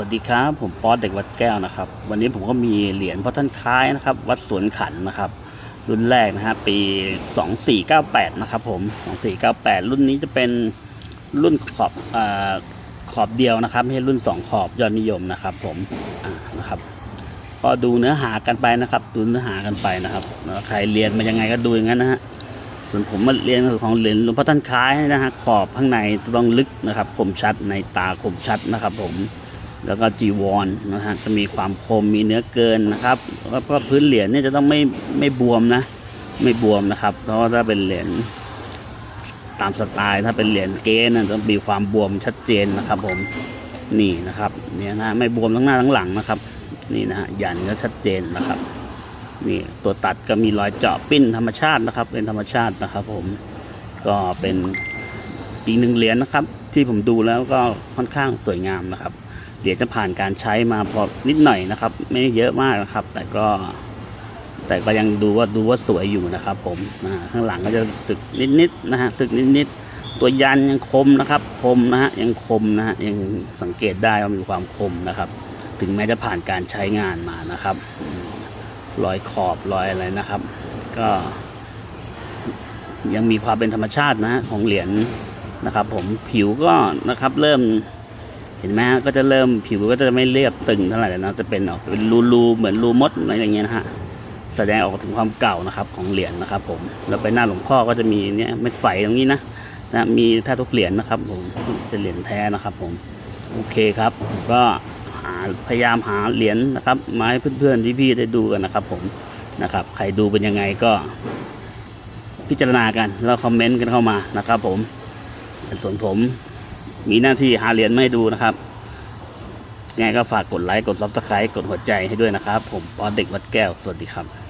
วัสดีครับ ผมป๊อตเด็กวัดแก้วนะครับ วันนี้ผมก็มีเหรียญพ่อท่านคล้ายนะครับ วัดสวนขันนะครับ รุ่นแรกนะฮะปี 2498 นะครับผม 2498 รุ่นนี้จะเป็นรุ่นขอบอขอบเดียวนะครับไม่ใช่รุ่น 2 ขอบยอดนิยมนะครับ ผมนะครับ ก็ดูเนื้อหากันไปนะครับ ดูเนื้อหากันไปนะครับใครเรียนมายังไงก็ดูอย่างนั้นนะฮะส่วนผมมาเรียนของเหรียญหลวงพ่อท่านคล้ายนะฮะขอบข้างในต้องลึกนะครับคมชัดในตาคมชัดนะครับผม แล้วก็จีวรนะฮะจะมีความคมมีเนื้อเกินนะครับแล้วก็พื้นเหรียญเนี่ยจะต้องไม่ไม่บวมนะ ไม่บวมนะครับ เพราะว่าถ้าเป็นเหรียญตามสไตล์ถ้าเป็นเหรียญเก๊นะต้องมีความบวมชัดเจนนะครับ ผมนี่นะครับเนี่ยนะไม่บวมทั้งหน้าทั้งหลังนะครับ นี่นะฮะยันก็ชัดเจนนะครับนี่ตัวตัดก็มีรอยเจาะปิ้นธรรมชาตินะครับ เป็นธรรมชาตินะครับ ผมก็เป็นอีกหนึ่งเหรียญนะครับ ที่ผมดูแล้วก็ค่อนข้างสวยงามนะครับ เหรียญจะผ่านการใช้มาพอนิดหน่อยนะครับ ไม่เยอะมากนะครับ แต่ก็แต่ก็ยังดูว่าดูว่าสวยอยู่นะครับ ผมข้างหลังก็จะสึกนิดๆนะฮะสึกนิดๆตัวยันยังคมนะครับ คมนะฮะยังคมนะฮะยังสังเกตได้ว่ามีความคมนะครับ ถึงแม้จะผ่านการใช้งานมานะครับรอยขอบรอยอะไรนะครับ ก็ ยังมีความเป็นธรรมชาตินะฮะของเหรียญนะครับ ผมผิวก็นะครับ เริ่ม เห็นไหมฮะก็จะเริ่มผิวก็จะไม่เรียบตึงเท่าไหร่แล้วนะจะเป็นออกเป็นรูๆเหมือนรูมดอะไรอย่างเงี้ยนะฮะแสดงออกถึงความเก่านะครับของเหรียญนะครับ ผมแล้วไปหน้าหลวงพ่อก็จะมีเนี่ยเม็ดไฝตรงนี้นะนะมีแทบทุกเหรียญนะครับ ผมเป็นเหรียญแท้นะครับ ผมโอเคครับ ก็หาพยายามหาเหรียญนะครับมาให้เพื่อนๆพี่ๆได้ดูกันนะครับ ผมนะครับ ใครดูเป็นยังไงก็พิจารณากันแล้วคอมเมนต์กันเข้ามานะครับ ผมส่วนผม มีหน้าที่หาเหรียญมาให้ดูนะครับไงก็ฝากกดไลค์ กดซับสไครต์กดหัวใจให้ด้วยนะครับ ผมปอเด็กวัดแก้ว สวัสดีครับ